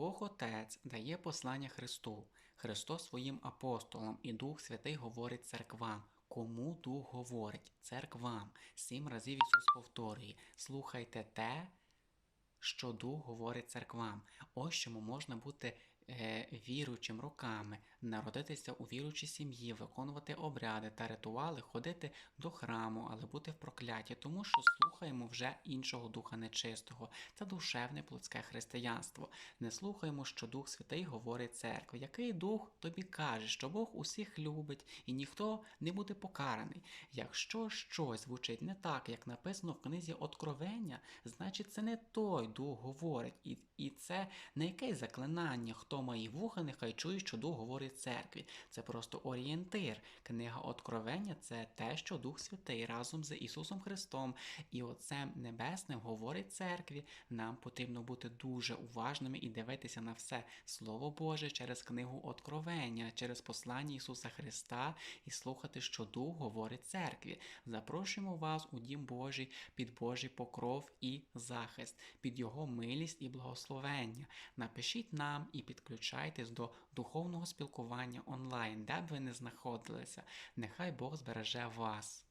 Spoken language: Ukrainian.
Бог Отець дає послання Христу, Христос своїм апостолам і Дух Святий говорить церквам. Кому Дух говорить? Церквам. Сім разів Ісус повторює: слухайте те, що Дух говорить церквам. Ось чому можна бути віруючим роками, народитися у віруючій сім'ї, виконувати обряди та ритуали, ходити до храму, але бути в прокляті, тому що слухаємо вже іншого духа нечистого. Це душевне плотське християнство. Не слухаємо, що Дух Святий говорить церкві. Який дух тобі каже, що Бог усіх любить і ніхто не буде покараний. Якщо щось звучить не так, як написано в книзі Откровення, значить це не той дух говорить, і, і це не якесь заклинання. Хто має вуха, нехай чує, що дух говорить церкві. Це просто орієнтир. Книга Откровення це те, що Дух Святий разом з Ісусом Христом і Отцем Небесним говорить церкві. Нам потрібно бути дуже уважними і дивитися на все Слово Боже через книгу Откровення, через послання Ісуса Христа і слухати, що Дух говорить церкві. Запрошуємо вас у Дім Божий під Божий покров і захист, під Його милість і благословення. Напишіть нам і підключайтесь до духовного спілкування онлайн, де б ви не знаходилися. Нехай Бог збереже вас.